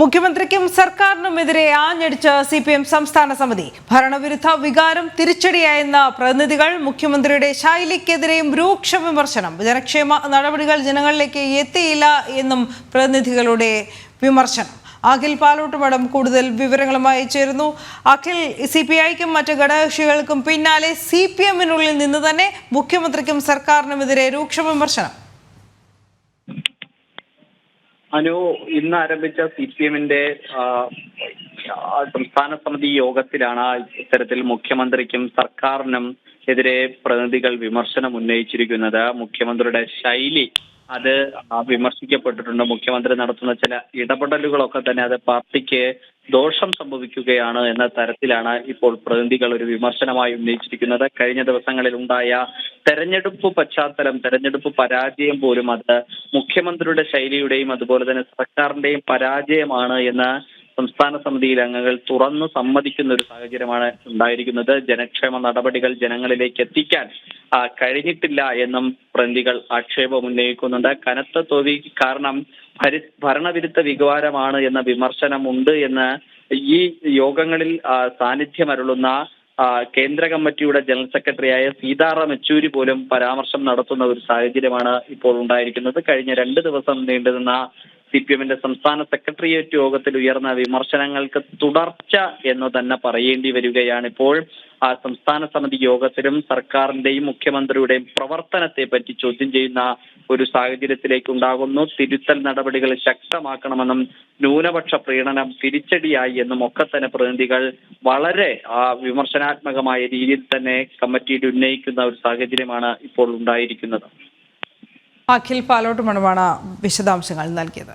മുഖ്യമന്ത്രിക്കും സർക്കാരിനുമെതിരെ ആഞ്ഞടിച്ച സി പി എം സംസ്ഥാന സമിതി ഭരണവിരുദ്ധ വികാരം തിരിച്ചടിയായെന്ന പ്രതിനിധികൾ മുഖ്യമന്ത്രിയുടെ ശൈലിക്കെതിരെയും രൂക്ഷ വിമർശനം ജനക്ഷേമ നടപടികൾ ജനങ്ങളിലേക്ക് എത്തിയില്ല എന്നും പ്രതിനിധികളുടെ വിമർശനം. അഖിൽ പാലോട്ട് പാലോട്ടുമടം കൂടുതൽ വിവരങ്ങളുമായി ചേരുന്നു. അഖിൽ സി പി ഐക്കും മറ്റ് ഘടകകക്ഷികൾക്കും പിന്നാലെ സി പി എമ്മിനുള്ളിൽ നിന്ന് തന്നെ മുഖ്യമന്ത്രിക്കും സർക്കാരിനുമെതിരെ രൂക്ഷ വിമർശനം. അനു ഇന്ന് ആരംഭിച്ച സി പി എമ്മിന്റെ സംസ്ഥാന സമിതി യോഗത്തിലാണ് ഇത്തരത്തിൽ മുഖ്യമന്ത്രിക്കും സർക്കാരിനും എതിരെ പ്രതിനിധികൾ വിമർശനം ഉന്നയിച്ചിരിക്കുന്നത്. മുഖ്യമന്ത്രിയുടെ ശൈലി അത് വിമർശിക്കപ്പെട്ടിട്ടുണ്ട്. മുഖ്യമന്ത്രി നടത്തുന്ന ചില ഇടപെടലുകളൊക്കെ തന്നെ അത് പാർട്ടിക്ക് ദോഷം സംഭവിക്കുകയാണ് എന്ന തരത്തിലാണ് ഇപ്പോൾ പ്രതിനിധികൾ ഒരു വിമർശനമായി ഉന്നയിച്ചിരിക്കുന്നത്. കഴിഞ്ഞ ദിവസങ്ങളിൽ ഉണ്ടായ തെരഞ്ഞെടുപ്പ് പശ്ചാത്തലം തെരഞ്ഞെടുപ്പ് പരാജയം പോലും അത് മുഖ്യമന്ത്രിയുടെ ശൈലിയുടെയും അതുപോലെ തന്നെ സർക്കാരിന്റെയും പരാജയമാണ് എന്ന് സംസ്ഥാന സമിതിയിൽ അംഗങ്ങൾ തുറന്നു സമ്മതിക്കുന്ന ഒരു സാഹചര്യമാണ് ഉണ്ടായിരിക്കുന്നത്. ജനക്ഷേമ നടപടികൾ ജനങ്ങളിലേക്ക് എത്തിക്കാൻ കഴിഞ്ഞിട്ടില്ല എന്നും പ്രതികൾ ആക്ഷേപം ഉന്നയിക്കുന്നുണ്ട്. കനത്ത തോതി കാരണം ഭരി ഭരണവിരുദ്ധ വികാരമാണ് എന്ന വിമർശനമുണ്ട് എന്ന് ഈ യോഗങ്ങളിൽ സാന്നിധ്യമരുളുന്ന കേന്ദ്ര കമ്മിറ്റിയുടെ ജനറൽ സെക്രട്ടറിയായ സീതാറാം യെച്ചൂരി പോലും പരാമർശം നടത്തുന്ന ഒരു സാഹചര്യമാണ് ഇപ്പോൾ ഉണ്ടായിരിക്കുന്നത്. കഴിഞ്ഞ രണ്ട് ദിവസം നീണ്ടുനിന്ന സി പി എമ്മിന്റെ സംസ്ഥാന സെക്രട്ടേറിയറ്റ് യോഗത്തിൽ ഉയർന്ന വിമർശനങ്ങൾക്ക് തുടർച്ച എന്ന് തന്നെ പറയേണ്ടി വരികയാണ് ഇപ്പോൾ. ആ സംസ്ഥാന സമിതി യോഗത്തിലും സർക്കാരിന്റെയും മുഖ്യമന്ത്രിയുടെയും പ്രവർത്തനത്തെ പറ്റി ചോദ്യം ചെയ്യുന്ന ഒരു സാഹചര്യത്തിലേക്ക് ഉണ്ടാകുന്നു. തിരുത്തൽ നടപടികൾ ശക്തമാക്കണമെന്നും ന്യൂനപക്ഷ പ്രീണനം തിരിച്ചടിയായി എന്നും ഒക്കെ തന്നെ പ്രതിനിധികൾ വളരെ ആ, വിമർശനാത്മകമായ രീതിയിൽ തന്നെ കമ്മിറ്റിയിൽ ഉന്നയിക്കുന്ന ഒരു സാഹചര്യമാണ് ഇപ്പോൾ ഉണ്ടായിരിക്കുന്നത്. അഖിൽ പാലോട്ട് മണമാണ് വിശദാംശങ്ങൾ നൽകിയത്.